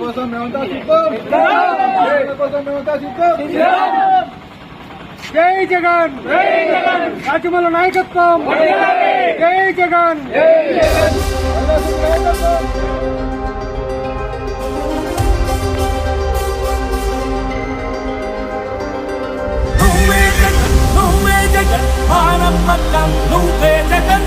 కోసం మేమంతా సిద్ధం. కోసం మేమంతా సిద్ధం. జై జగన్. జై రాజమౌళి నాయకత్వం. జై జగన్. నువ్వే జగన్ జగన్ నువ్వే జగన్.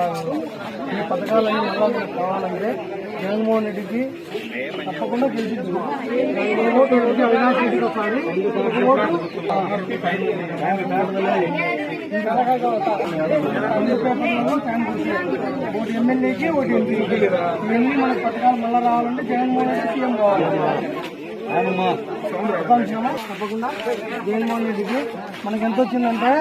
ఈ పథకాలన్నీ ఇవ్వాలని కావాలంటే జగన్మోహన్ రెడ్డికి తప్పకుండా గెలిచింది ఒకటి అవినాష్ రెడ్డికి ఒకసారి ఒకటి ఎమ్మెల్యేకి ఒకటి ఎంపీకి. ఇవన్నీ మనకు పథకాలు మళ్ళీ రావాలంటే జగన్మోహన్ రెడ్డి సీఎం కావాలి. తప్పకుండా జగన్మోహన్ రెడ్డికి మనకి ఎంత వచ్చిందంటే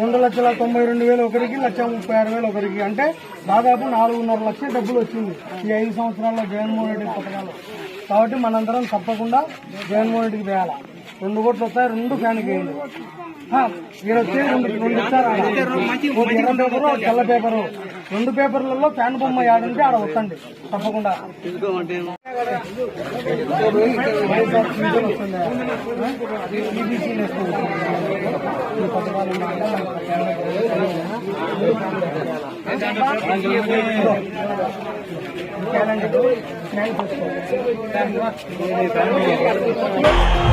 రెండు లక్షల తొంభై రెండు వేలు ఒకరికి లక్ష ముప్పై ఆరు వేలు ఒకరికి. అంటే దాదాపు నాలుగున్నర లక్షల డబ్బులు వచ్చింది ఈ ఐదు సంవత్సరాల్లో జగన్మోహన్ రెడ్డి పథకాలు. కాబట్టి మనందరం తప్పకుండా జగన్మోహన్ రెడ్డికి వేయాలి? రెండు కోట్లు వస్తాయి రెండు ఫ్యాన్కి వేయండి. వచ్చి రెండు రెండు ఇస్తారు తెల్ల పేపరు. రెండు పేపర్లలో ఫ్యాన్ బొమ్మ యాడంటే ఆడ వస్తండి తప్పకుండా.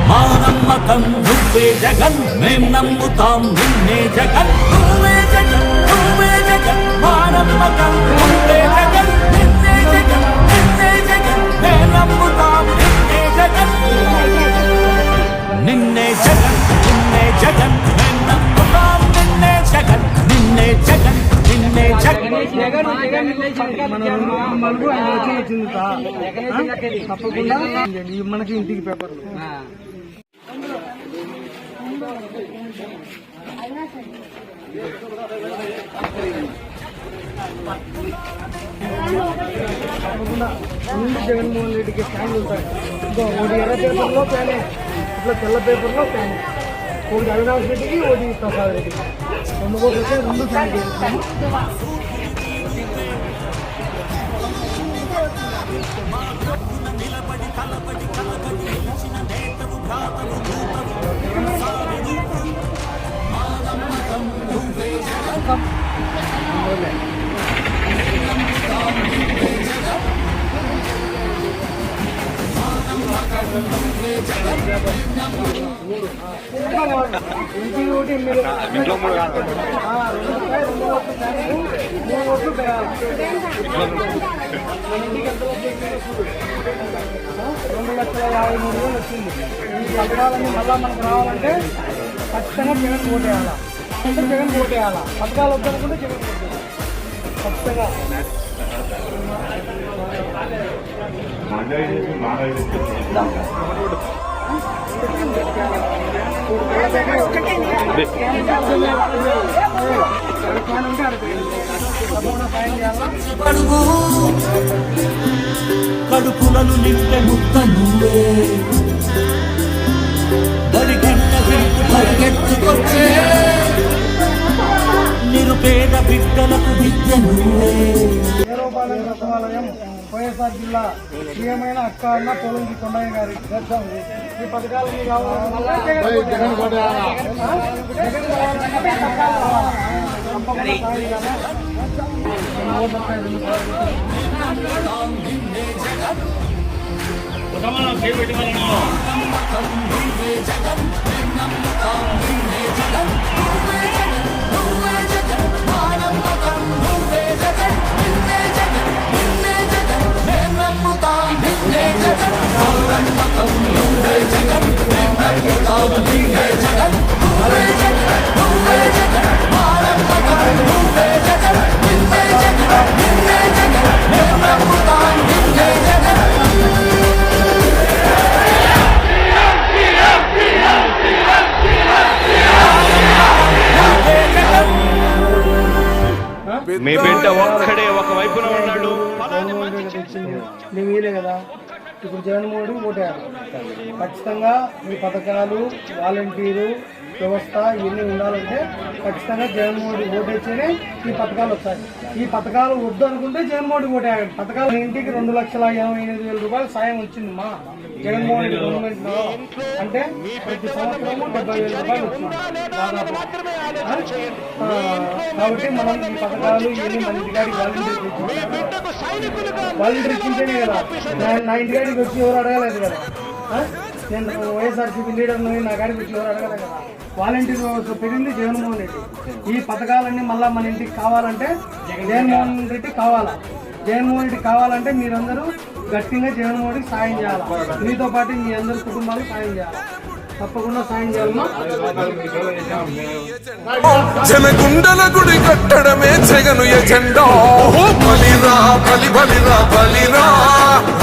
మా నమ్మకం నువ్వే జగన్ మేం నమ్ముతాం నిన్నే జగన్. నువ్వే జగన్ నువ్వే జగన్. మా నమ్మకం. నువ్వే జగన్ నిన్నే జగన్ నిన్నే జగన్. నమ్ముతాం నిన్నే జగన్. నిన్నే జగన్ నిన్నే జగన్. నమ్ముతాం నిన్నే జగన్. నిన్నే జగన్ నిన్నే జగన్. తప్పకుండా మనకి ఇంటికి పేపర్లు సరే. ముందు జగన్మోహన్ రెడ్డికి ఫ్యాన్లు ఉంటాయి ఇంకో ఒకటి ఎర్ర పేపర్లో ఫ్యానే ఇట్లా తెల్ల పేపర్లో ఫ్యాన్ ఒకటి అవినాష్ రెడ్డికి ఒకటి ప్రసాద్ రెడ్డికి. రెండు కోట్లు వస్తే రెండు ఫ్యాన్ చేస్తాము ఇంటి రెండు లక్షల యాభై మూడు వేలు వచ్చింది ఈ పథకాలన్నీ మళ్ళా మనకు రావాలంటే ఖచ్చితంగా జగన్ ఓటేయాలా అంటే జగన్ ఓటేయాలా పథకాలు వద్దనుకుంటే జగన్ ఓటేయాలి ఖచ్చితంగా ఫ్యాన్ ఉంటే అడుగు కడుపులను నింపే ముక్క నువ్వే. దరిగంట పరిగెత్తుకొచ్చే. నిరుపేద బిడ్డలకు విద్య నువ్వే. ఏరోపాలెం వైఎస్ఆర్ జిల్లా సీఎమైన అక్క అన్న పోలంకి కొండయ్య గారి దర్శనం. ఈ పథకాలు మీకు కావాలన్నా జగన్ ఒక్కడే ఒక వైపున ఉన్నాడు ఇప్పుడు జగన్ మోడీ ఓటేయాలి. ఖచ్చితంగా ఈ పథకాలు వాలంటీరు వ్యవస్థ ఇవన్నీ ఉండాలంటే ఖచ్చితంగా జగన్మోహన్ రెడ్డి ఓటేస్తేనే ఈ పథకాలు వస్తాయి. ఈ పథకాలు వద్దు అనుకుంటే జగన్మోహన్ రెడ్డి ఓటేయాలి. పథకాలు ఇంటికి రెండు లక్షల ఎనభై ఎనిమిది వేల రూపాయలు సాయం వచ్చింది మా జగన్ మోడీ గవర్నమెంట్ అంటే ప్రతి సంవత్సరము డెబ్బై వేల రూపాయలు వచ్చింది. కాబట్టి మనం ఈ పథకాలు ఇవన్నీ మన ఇంటికాడికి వాలంటీర్ వాలంటీర్ ఇచ్చింటేనే కదా. నా- ఇంటికాడి ఇంటికాడికి వచ్చి ఎవరు అడగలేదు కదా? నేను వైఎస్ఆర్సీపీ లీడర్ నా కాడికి వచ్చి ఎవరు అడగలేదు కదా? వాలంటీర్ వ్యవస్థ పెరిగింది జగన్మోహన్ రెడ్డి. ఈ పథకాలన్నీ మళ్ళీ మన ఇంటికి కావాలంటే జగన్మోహన్ రెడ్డి కావాలా? జగన్మోహన్ రెడ్డి కావాలంటే మీరందరూ గట్టిగా జగన్మోహన్ రెడ్డికి సాయం చేయాలి? మీతో పాటు మీ అందరి కుటుంబాలకు సాయం చేయాలి? తప్పకుండా సాయం జనగుండల గుడి కట్టడమే జగను ఎజెండా. బలిరా బలి బలిరా బలిరా.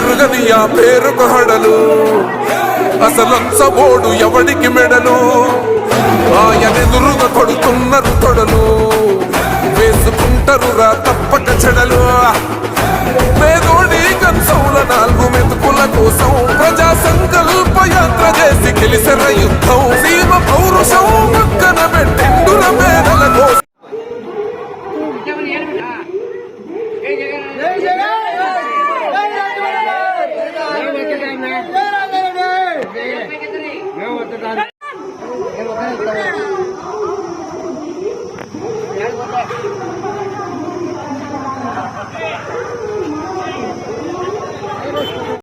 భయమెరుగని ఆ పేరు కొహడలు అసలంచబోడు ఎవడికి మెడలు? ఆయనెదురుగా కొడుతున్నారు తొడలు. వేసుకుంటారు రా తప్పక చెడలు.